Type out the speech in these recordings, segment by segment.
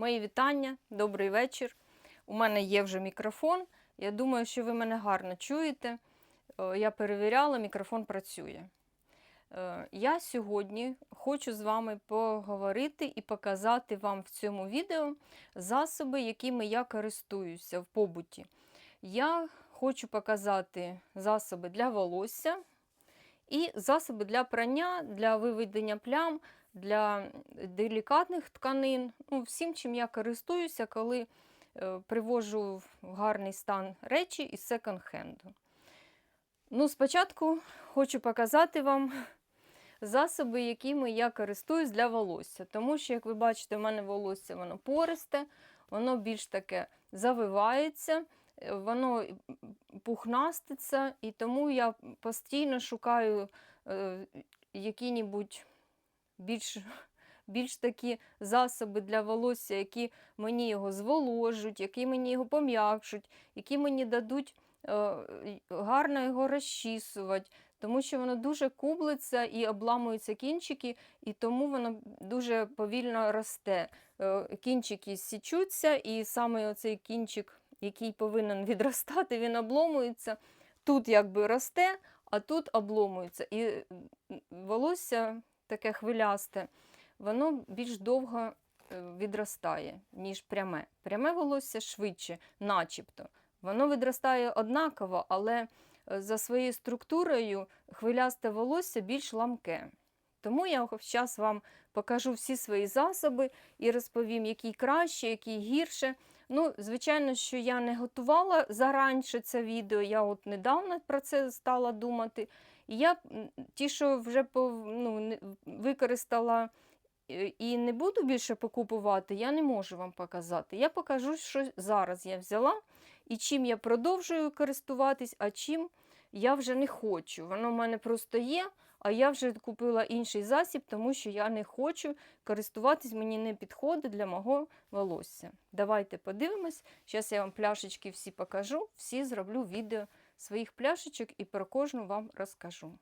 Мої вітання, добрий вечір. У мене є вже мікрофон. Я думаю, що ви мене гарно чуєте. Е, Я перевіряла, мікрофон працює. Е, Я сьогодні хочу з вами поговорити і показати вам в цьому відео засоби, якими я користуюся в побуті. Я хочу показати засоби для волосся і засоби для прання, для виведення плям, для делікатних тканин. Ну, всім, чим я користуюся, коли е, привожу в гарний стан речі із секонд-хенду. Ну, спочатку хочу показати вам засоби, якими я користуюсь для волосся. Тому що, як ви бачите, в мене волосся воно пористе, воно більш таке завивається, е, воно пухнаститься, і тому я постійно шукаю е, які-небудь більш, більш такі засоби для волосся, які мені його зволожуть, які мені його пом'якшуть, які мені дадуть е, гарно його розчісувати, тому що воно дуже кублиться і обламуються кінчики, і тому воно дуже повільно росте. Е, Кінчики січуться, і саме оцей кінчик, який повинен відростати, він обломується. Тут якби росте, а тут обломується. І волосся таке хвилясте, воно більш довго е, відростає, ніж пряме. Пряме волосся швидше, начебто. Воно відростає однаково, але е, за своєю структурою хвилясте волосся більш ламке. Тому я зараз вам покажу всі свої засоби і розповім, який краще, який гірше. Ну, звичайно, що я не готувала заранше це відео, я от недавно про це стала думати. І я ті, що вже ну, використала е, і не буду більше покупувати, я не можу вам показати. Я покажу, що зараз я взяла і чим я продовжую користуватись, а чим я вже не хочу. Воно в мене просто є, а я вже купила інший засіб, тому що я не хочу користуватись, мені не підходить для мого волосся. Давайте подивимось. Зараз я вам пляшечки всі покажу, всі зроблю відео своїх пляшечок і про кожну вам розкажу.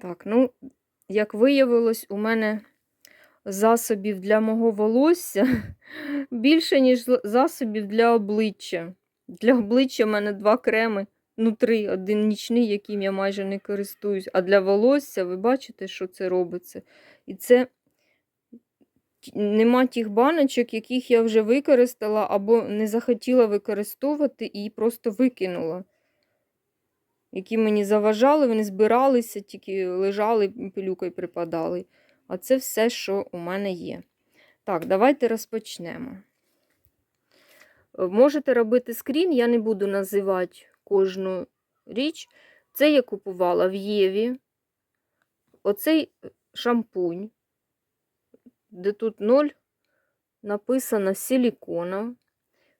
Так, ну, як виявилось, у мене засобів для мого волосся більше, ніж засобів для обличчя. Для обличчя в мене два креми, ну три, один нічний, яким я майже не користуюсь. А для волосся, ви бачите, що це робиться. І це нема тих баночок, яких я вже використала або не захотіла використовувати і просто викинула. Які мені заважали, вони збиралися, тільки лежали, пилюкою припадали. А це все, що у мене є. Так, давайте розпочнемо. Можете робити скрін, я не буду називати кожну річ. Це я купувала в Єві. Оцей шампунь, де тут 0 написано силікона.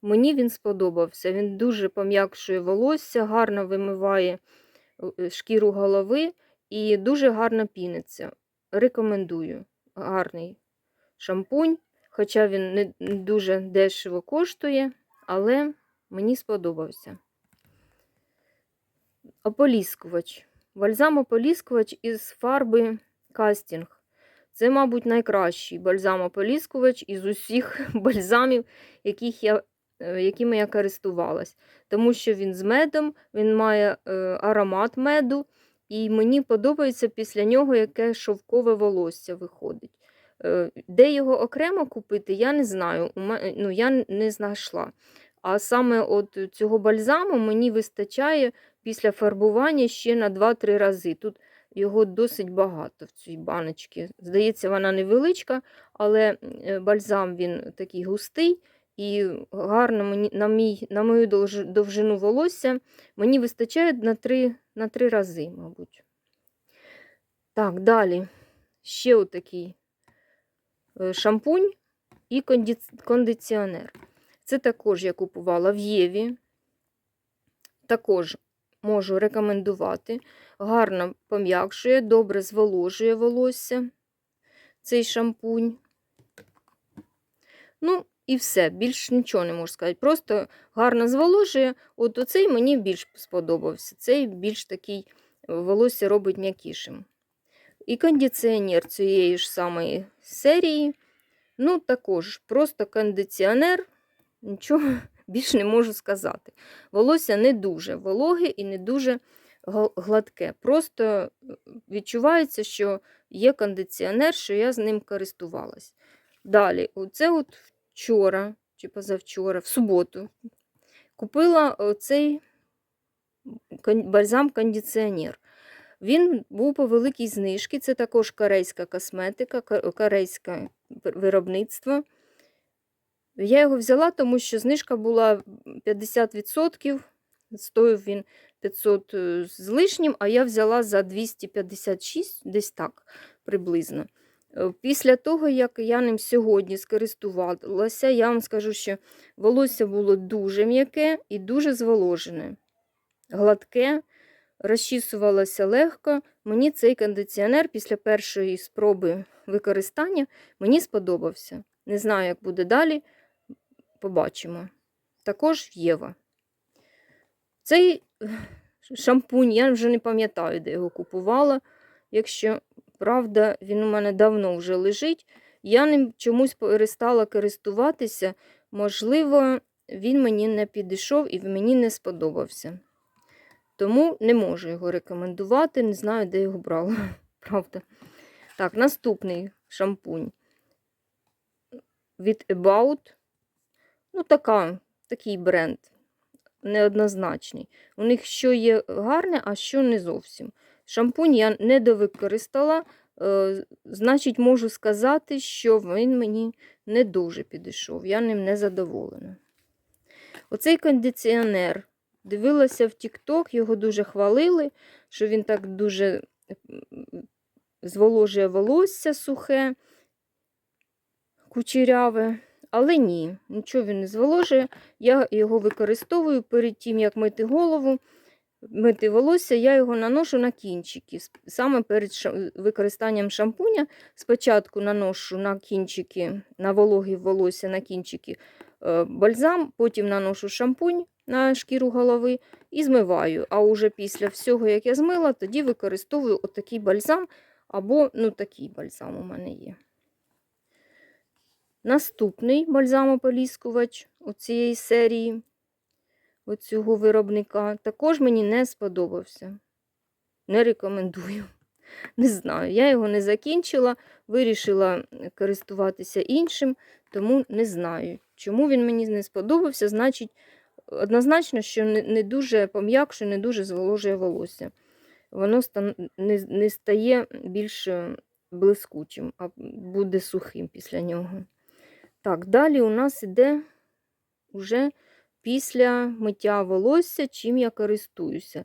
Мені він сподобався. Він дуже пом'якшує волосся, гарно вимиває е, шкіру голови і дуже гарно піниться. Рекомендую. Гарний шампунь, хоча він не дуже дешево коштує, але мені сподобався. Ополіскувач. Бальзам-ополіскувач із фарби кастінг. Це, мабуть, найкращий бальзам-ополіскувач із усіх бальзамів, яких я, е, якими я користувалась. Тому що він з медом, він має е, аромат меду, і мені подобається після нього яке шовкове волосся виходить. Е, Де його окремо купити, я не знаю. Ну, я не знайшла. А саме от цього бальзаму мені вистачає після фарбування ще на 2-3 рази. Тут його досить багато в цій баночці. Здається, вона невеличка, але е, бальзам він такий густий і гарно мені, на, мій, на мою довжину волосся мені вистачає на 3, на 3 рази, мабуть. Так, далі. Ще отакий е, шампунь і кондиціонер. Це також я купувала в Єві. Також можу рекомендувати. Гарно пом'якшує, добре зволожує волосся цей шампунь. Ну, і все, більш нічого не можу сказати. Просто гарно зволожує. От оцей мені більш сподобався. Цей більш такий е, волосся робить м'якішим. І кондиціонер цієї ж самої серії Ну, також просто кондиціонер, нічого більш не можу сказати. Волосся не дуже вологе і не дуже гладке. Просто е, відчувається, що є кондиціонер, що я з ним користувалась. Далі, оце от вчора чи позавчора, в суботу, купила цей бальзам-кондиціонер. Він був по великій знижці. Це також корейська косметика, корейське виробництво. Я його взяла, тому що знижка була 50%. Стоїв він 500 е, з лишнім, а я взяла за 256, десь так приблизно. Е, Після того, як я ним сьогодні скористувалася, я вам скажу, що волосся було дуже м'яке і дуже зволожене, гладке, розчісувалося легко. Мені цей кондиціонер після першої спроби використання мені сподобався. Не знаю, як буде далі. Побачимо. Також Єва. Цей шампунь, я вже не пам'ятаю, де його купувала. Якщо правда, він у мене давно вже лежить. Я ним чомусь перестала користуватися. Можливо, він мені не підійшов і мені не сподобався. Тому не можу його рекомендувати, не знаю, де його брала. Правда. Так, наступний шампунь від About. Ну, така, такий бренд, неоднозначний. У них що є гарне, а що не зовсім. Шампунь я не довикористала, е, значить, можу сказати, що він мені не дуже підійшов. Я ним не задоволена. Оцей кондиціонер. Дивилася в TikTok, його дуже хвалили, що він так дуже зволожує волосся сухе, кучеряве. Але ні, нічого він не зволожує. Я його використовую перед тим, як мити голову, мити волосся, я його наношу на кінчики. Саме перед використанням шампуня спочатку наношу на кінчики, на вологі волосся на кінчики е, бальзам, потім наношу шампунь на шкіру голови і змиваю. А уже після всього, як я змила, тоді використовую отакий бальзам або ну, такий бальзам у мене є. Наступний бальзамополіскувач у цієї серії оцього виробника також мені не сподобався. Не рекомендую. Не знаю, я його не закінчила, вирішила користуватися іншим, тому не знаю, чому він мені не сподобався. Значить, однозначно, що не, дуже пом'якшує, не дуже зволожує волосся. Воно не, не стає більш е, блискучим, а буде сухим після нього. Так, далі у нас іде уже після миття волосся, чим я користуюся.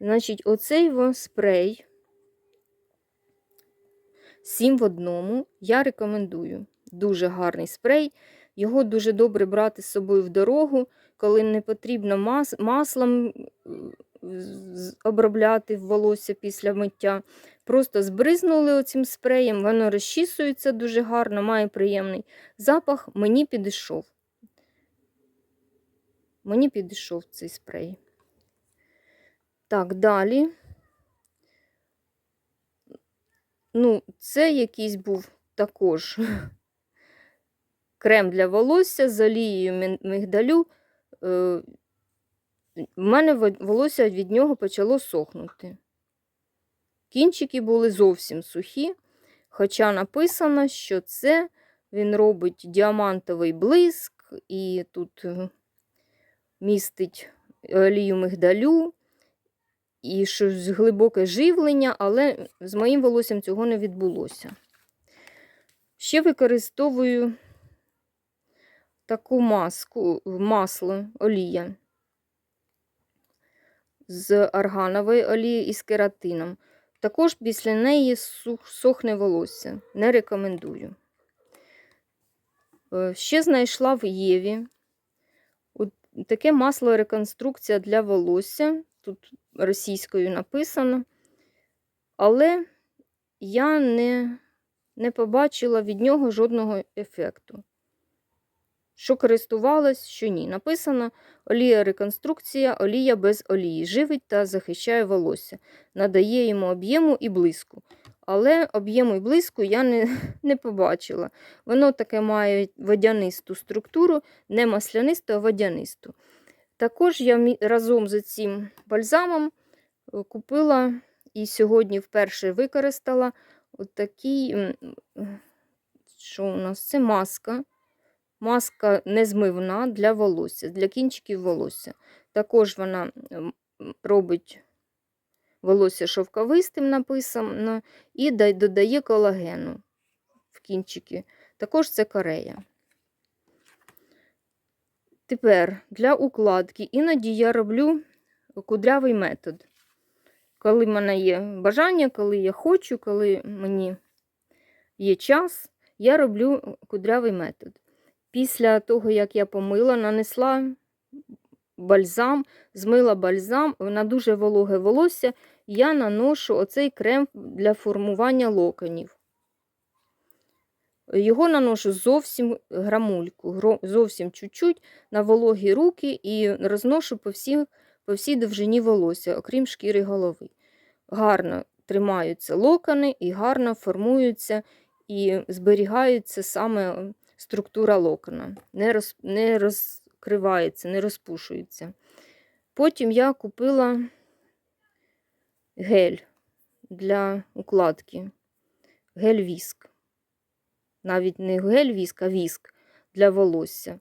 Значить, оцей спрей 7 в одному я рекомендую. Дуже гарний спрей. Його дуже добре брати з собою в дорогу, коли не потрібно мас маслом е, обробляти волосся після миття. Просто збризнули оцим спреєм, воно розчісується дуже гарно, має приємний запах. Мені підійшов. Мені підійшов цей спрей. Так, далі. Ну, це якийсь був також крем для волосся з олією мигдалю. Е, В мене волосся від нього почало сохнути. Кінчики були зовсім сухі, хоча написано, що це він робить діамантовий блиск, і тут е, містить олію мигдалю, і щось глибоке живлення, але з моїм волоссям цього не відбулося. Ще використовую таку маску, масло, олія з арганової олії і з кератином. Також після неї сохне волосся. Не рекомендую. Е, Ще знайшла в Єві таке масло реконструкція для волосся. Тут російською написано. Але я не, не побачила від нього жодного ефекту. Що користувалась, що ні. Написано олія реконструкція, олія без олії. Живить та захищає волосся, надає йому об'єму і блиску. але об'єму і блиску я не, не побачила. Воно таке має водянисту структуру, не маслянисту, а водянисту. Також я разом з цим бальзамом е, купила і сьогодні вперше використала отакий, м, що у нас це маска. Маска незмивна для волосся, для кінчиків волосся. Також вона робить волосся шовковистим написано і додає колагену в кінчики. Також це Корея. Тепер для укладки іноді я роблю кудрявий метод. Коли в мене є бажання, коли я хочу, коли мені є час, я роблю кудрявий метод. Після того, як я помила, нанесла бальзам, змила бальзам на дуже вологе волосся, я наношу оцей крем для формування локонів. Його наношу зовсім грамульку, зовсім чуть-чуть на вологі руки і розношу по всій, по всій довжині волосся, окрім шкіри голови. Гарно тримаються локони і гарно формуються і зберігається саме структура локона, не, роз, не розкривається, не розпушується. Потім я купила гель для укладки, гель-віск. Навіть не гель-віск, а віск для волосся.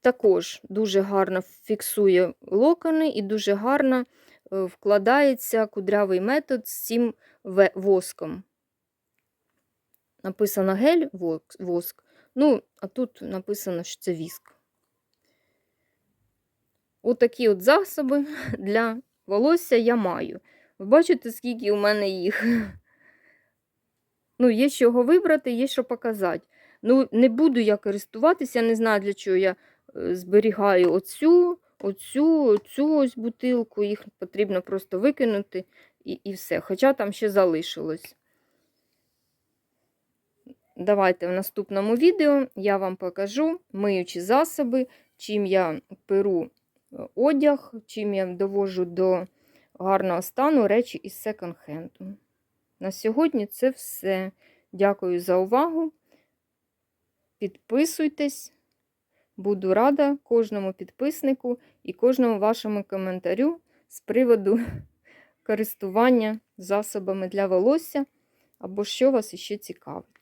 Також дуже гарно фіксує локони і дуже гарно е, вкладається кудрявий метод з цим воском. Написано гель, воск. Ну, а тут написано, що це віск. Отакі от засоби для волосся я маю. Ви бачите, скільки у мене їх. Ну, є з чого вибрати, є що показати. Ну, не буду я користуватися, я не знаю, для чого я е, зберігаю оцю, оцю, оцю ось бутилку. Їх потрібно просто викинути і, і все. Хоча там ще залишилось. Давайте в наступному відео я вам покажу миючі засоби, чим я перу е, одяг, чим я довожу до гарного стану речі із секонд-хенду. На сьогодні це все. Дякую за увагу. Підписуйтесь. Буду рада кожному підписнику і кожному вашому коментарю з приводу користування засобами для волосся або що вас іще цікавить.